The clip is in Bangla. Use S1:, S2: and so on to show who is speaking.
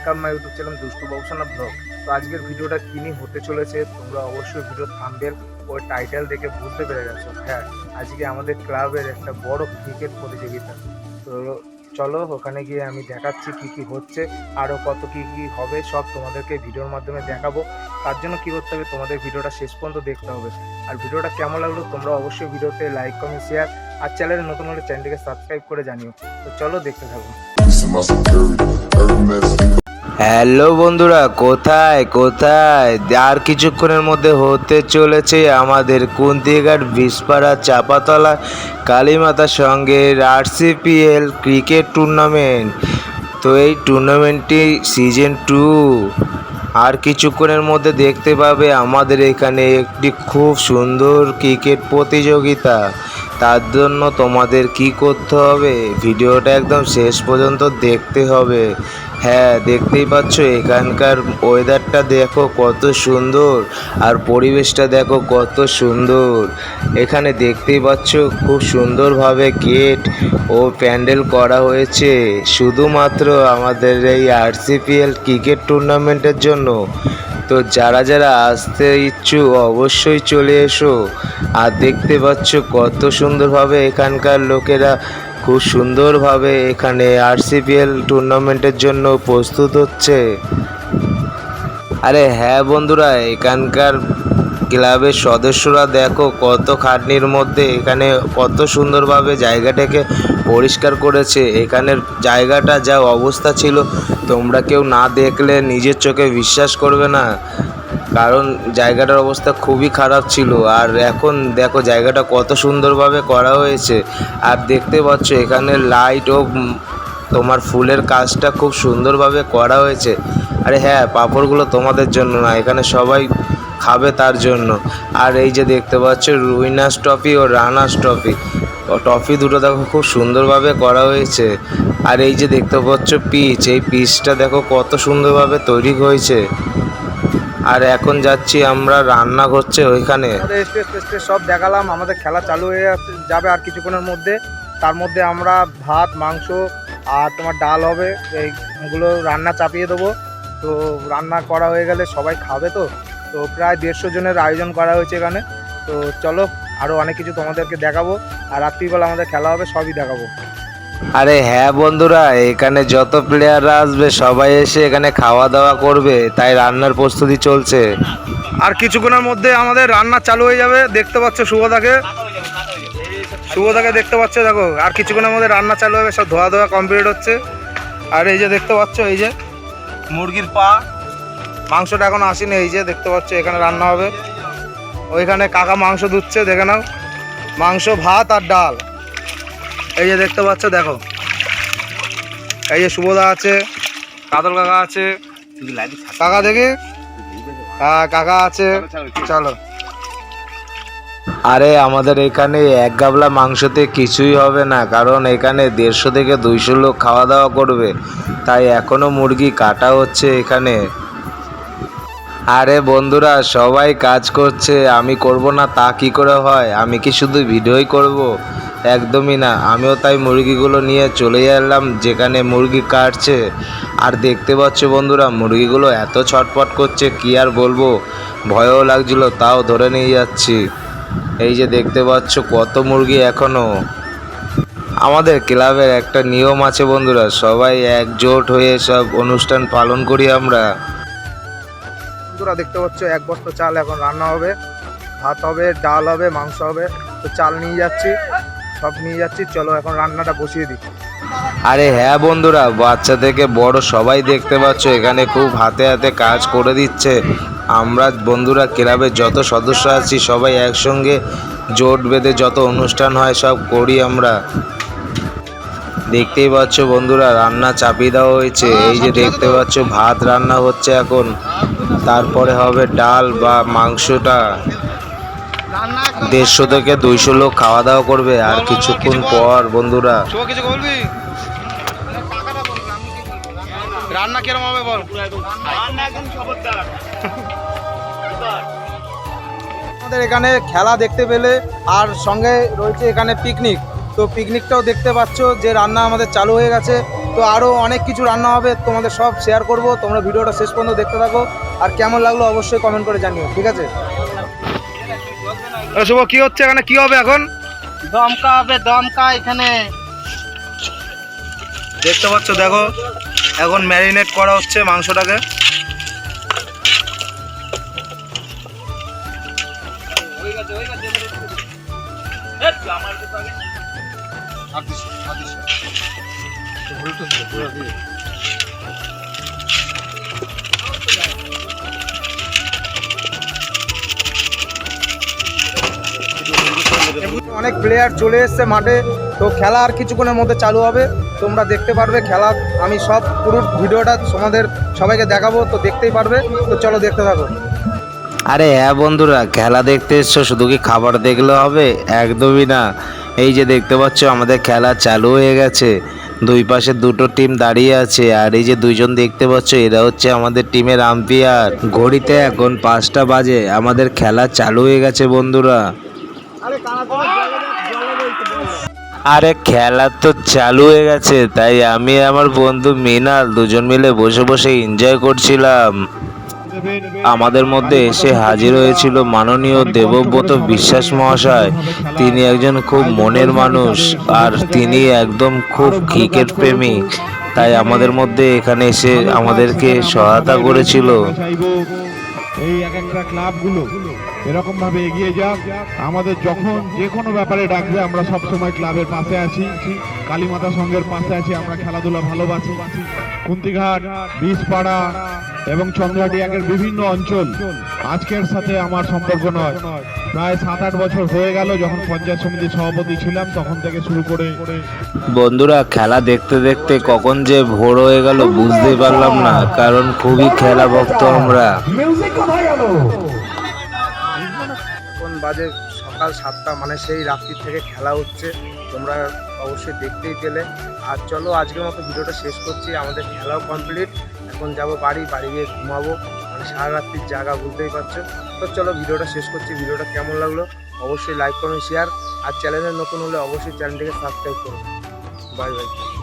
S1: ওয়েলকাম মাই ইউটিউব চ্যানেল দুষ্টু বাবুসানা ব্লগ তো আজকের ভিডিওটা কী নিয়ে হতে চলেছে, তোমরা অবশ্যই ভিডিও থাম্বেল ও টাইটেল দেখে বুঝতে পেরে গেছো। হ্যাঁ আজকে আমাদের ক্লাবের একটা বড় ক্রিকেট প্রতিযোগিতা। তো চলো, ওখানে গিয়ে আমি দেখাচ্ছি কি কি হচ্ছে আরও কত কি কি হবে, সব তোমাদেরকে ভিডিওর মাধ্যমে দেখাবো। তার জন্য কী করতে হবে, তোমাদের ভিডিওটা শেষ পর্যন্ত দেখতে হবে। আর ভিডিওটা কেমন লাগল, তোমরা অবশ্যই ভিডিওতে লাইক কমেন্ট শেয়ার আর চ্যানেলে নতুন হলে চ্যানেলটিকে সাবস্ক্রাইব করে জানিও। তো চলো, দেখতে থাকো।
S2: হ্যালো বন্ধুরা, কোথায় কোথায়? আর কিছুক্ষণের মধ্যে হতে চলেছে আমাদের কুন্তিঘাট বিসপাড়া চাপাতলা কালীমাতার সঙ্গে আরসিপিএল ক্রিকেট টুর্নামেন্ট। তো এই টুর্নামেন্টটি সিজন টু। আর কিছুক্ষণের মধ্যে দেখতে পাবে আমাদের এখানে একটি খুব সুন্দর ক্রিকেট প্রতিযোগিতা। তার জন্য তোমাদের কি করতে হবে? ভিডিওটা একদম শেষ পর্যন্ত দেখতে হবে। হ্যাঁ দেখতেই পাচ্ছ, এখানকার ওয়েদারটা দেখো কত সুন্দর আর পরিবেশটা দেখো কত সুন্দর। এখানে দেখতেই পাচ্ছ, খুব সুন্দরভাবে গেট ও প্যান্ডেল করা হয়েছে। শুধুমাত্র আমাদের এই আরসিপিএল ক্রিকেট টুর্নামেন্টের জন্য। তো যারা যারা আসতে ইচ্ছুক, অবশ্যই চলে এসো। আর দেখতে পাচ্ছ কত সুন্দরভাবে এখানকার লোকেরা খুব সুন্দরভাবে এখানে আরসিপিএল টুর্নামেন্টের জন্য প্রস্তুত হচ্ছে। আরে হ্যাঁ বন্ধুরা, এখানকার ক্লাবের সদস্যরা দেখো কত খাটনির মধ্যে, এখানে কত সুন্দরভাবে জায়গাটাকে পরিষ্কার করেছে। এখানের জায়গাটা, যা অবস্থা ছিল, তোমরা কেউ না দেখলে নিজের চোখে বিশ্বাস করবে না। কারণ জায়গাটার অবস্থা খুবই খারাপ ছিল। আর এখন দেখো জায়গাটা কত সুন্দরভাবে করা হয়েছে। আর দেখতে পাচ্ছ এখানে লাইট ও তোমার ফুলের কাজটা খুব সুন্দরভাবে করা হয়েছে। আরে হ্যাঁ পাঁপড়গুলো তোমাদের জন্য না, এখানে সবাই খাবে তার জন্য। আর এই যে দেখতে পাচ্ছ রুইনাস ট্রফি ও রানার্স ট্রফি। ট্রফি দুটো দেখো খুব সুন্দরভাবে করা হয়েছে। আর এই যে দেখতে পাচ্ছ পিচ, এই পিচটা দেখো কত সুন্দরভাবে তৈরি হয়েছে। আর এখন যাচ্ছি আমরা রান্না করছে ওইখানে।
S1: সব দেখালাম, আমাদের খেলা চালু হয়ে যাবে আর কিছুক্ষণের মধ্যে। তার মধ্যে আমরা ভাত, মাংস আর তোমার ডাল হবে, এইগুলো রান্না চাপিয়ে দেবো। তো রান্না করা হয়ে গেলে সবাই খাবে তো? তো প্রায় দেড়শো জনের আয়োজন করা হয়েছে এখানে। তো চলো আরও অনেক কিছু তোমাদেরকে দেখাবো। আর রাত্রিবেলা আমাদের খেলা হবে, সবই দেখাবো।
S2: আরে হ্যাঁ বন্ধুরা, এখানে যত প্লেয়াররা আসবে, সবাই এসে এখানে খাওয়া দাওয়া করবে, তাই রান্নার প্রস্তুতি চলছে।
S1: আর কিছুক্ষণের মধ্যে আমাদের রান্না চালু হয়ে যাবে, দেখতে পাচ্ছ শুভদাকে শুভদাকে দেখতে পাচ্ছ, দেখো, আর কিছুক্ষণের মধ্যে রান্না চালু হবে, সব ধোয়া ধোয়া কমপ্লিট হচ্ছে। আর এই যে দেখতে পাচ্ছ, এই যে মুরগির পা, মাংসটা এখন আসেনি, এই যে দেখতে পাচ্ছ, এখানে রান্না হবে। ওইখানে কাকা মাংস ধুচ্ছে, দেখে নাও। মাংস, ভাত আর ডাল। এই যে দেখতে পাচ্ছ, দেখো। এই যে শুভদা আছে কাদল কাকা আছে। কাকা দেখি? হ্যাঁ কাকা আছে। চলো।
S2: আরে, আমাদের এখানে এক গাবলা মাংসতে কিছুই হবে না, কারণ এখানে দেড়শো থেকে দুইশো লোক খাওয়া দাওয়া করবে। তাই এখনও মুরগি কাটা হচ্ছে এখানে। আরে বন্ধুরা, সবাই কাজ করছে, আমি করব না, তা কি করে হয়? আমি কি শুধু ভিডিওই করব? একদমই না। আমিও তাই মুরগিগুলো নিয়ে চলে এলাম, যেখানে মুরগি কাটছে। আর দেখতে পাচ্ছ বন্ধুরা, মুরগিগুলো এত ছটপট করছে, কি আর বলব? ভয়ও লাগছিল, তাও ধরে নিয়ে যাচ্ছি। এই যে দেখতে পাচ্ছ কত মুরগি এখনও। আমাদের ক্লাবের একটা নিয়ম আছে বন্ধুরা, সবাই একজোট হয়ে সব অনুষ্ঠান পালন করি আমরা।
S1: বন্ধুরা, দেখতে পাচ্ছ এক বস্তা চাল এখন রান্না হবে। ভাত হবে, ডাল হবে, মাংস হবে। তো চাল নিয়ে যাচ্ছি। সব নিয়ে যাচ্ছি চলো এখন রান্নাটা বসিয়ে দিই।
S2: আরে হ্যাঁ বন্ধুরা বাচ্চা থেকে বড় সবাই দেখতে পাচ্ছ এখানে খুব হাতে হাতে কাজ করে দিচ্ছে। আমরা বন্ধুরা ক্লাবের যত সদস্য আছি সবাই একসঙ্গে জোট বেঁধে যত অনুষ্ঠান হয় সব করি আমরা। দেখতেই পাচ্ছ বন্ধুরা রান্না চাপিয়ে দেওয়া হয়েছে। এই যে দেখতে পাচ্ছ ভাত রান্না হচ্ছে এখন। তারপরে হবে ডাল বা মাংসটা। দেড়শো থেকে দুইশো লোক খাওয়া দাওয়া করবে আর কিছুক্ষণ পর বন্ধুরা।
S1: কিছু বলবি? রান্না কিরম হবে বল? আমাদের এখানে খেলা দেখতে পেলে আর সঙ্গে রয়েছে এখানে পিকনিক তো পিকনিকটাও দেখতে পাচ্ছ যে রান্না আমাদের চালু হয়ে গেছে। তো আরও অনেক কিছু রান্না হবে তোমাদের সব শেয়ার করব। তোমরা ভিডিওটা শেষ পর্যন্ত দেখতে থাকো। আর কেমন লাগল অবশ্যই কমেন্ট করে জানিও ঠিক আছে? শুভ কি হচ্ছে এখানে? কি হবে এখন?
S3: দমকা হবে দমকা এখানে।
S1: দেখতে পাচ্ছ দেখো এখন ম্যারিনেট করা হচ্ছে মাংসটাকে। অনেক প্লেয়ার চলে এসছে মাঠে। তো খেলা আর কিছুক্ষণের মধ্যে চালু হবে। তোমরা দেখতে পারবে, খেলা আমি সব পুরো ভিডিওটা তোমাদের সবাইকে দেখাবো, তো দেখতেই পারবে। তো চলো দেখতে থাকো।
S2: আরে হ্যাঁ বন্ধুরা, খেলা দেখতে এসছো, শুধু কি খাবার দেখলে হবে? একদমই না। এই যে দেখতে পাচ্ছ, আমাদের খেলা চালু হয়ে গেছে। দুই পাশে দুটো টিম দাঁড়িয়ে আছে, আর এই যে দুইজন দেখতে পাচ্ছ, এরা হচ্ছে আমাদের টিমের আম্পিয়ার ঘড়িতে এখন পাঁচটা বাজে, আমাদের খেলা চালু হয়ে গেছে বন্ধুরা। আরে খেলা তো চালু হয়ে গেছে, তাই আমি আমার বন্ধু মিনাল দুজন মিলে বসে বসে এনজয় করছিলাম। আমাদের মধ্যে এসে হাজির হয়েছিল মাননীয় দেবব্রত বিশ্বাস মহাশয়। তিনি একজন খুব মনের মানুষ আর তিনি একদম খুব ক্রিকেট প্রেমী। তাই আমাদের মধ্যে এখানে এসে আমাদেরকে সহায়তা করেছিল।
S4: এই এক একটা ক্লাবগুলো এরকম ভাবে এগিয়ে যাক। আমাদের যখন যে কোনো ব্যাপারে ডাকবে, আমরা সবসময় ক্লাবের পাশে আছি। কালীমাতা সংঘের পাশে আছি আমরা খেলাধুলা ভালোবাসি। কুন্তিঘাট বীজপাড়া এবং চন্দ্রাটি একের বিভিন্ন অঞ্চল আজকের সাথে আমার সম্পর্ক নয়। প্রায় সাত আট বছর হয়ে গেল যখন পঞ্চায়েত সমিতির সভাপতি ছিলাম তখন থেকে শুরু করে
S2: বন্ধুরা খেলা দেখতে দেখতে কখন যে ভোর হয়ে গেল বুঝতেই পারলাম না কারণ খুবই খেলা ভক্ত আমরা
S1: বাজে সকাল সাতটা মানে সেই রাত্রি থেকে খেলা হচ্ছে। তোমরা অবশ্যই দেখতেই পেলে। আর চলো, আজকের মতো ভিডিওটা শেষ করছি। আমাদের খেলাও কমপ্লিট এখন যাব বাড়ি বাড়ি গিয়ে ঘুমাবো। মানে সারা রাত্রির জায়গা বুঝতেই পারছ। তো চলো, ভিডিওটা শেষ করছি। ভিডিওটা কেমন লাগল অবশ্যই লাইক কমেন্ট শেয়ার আর চ্যানেলে নতুন হলে অবশ্যই চ্যানেলটিকে সাবস্ক্রাইব করুন বাই বাই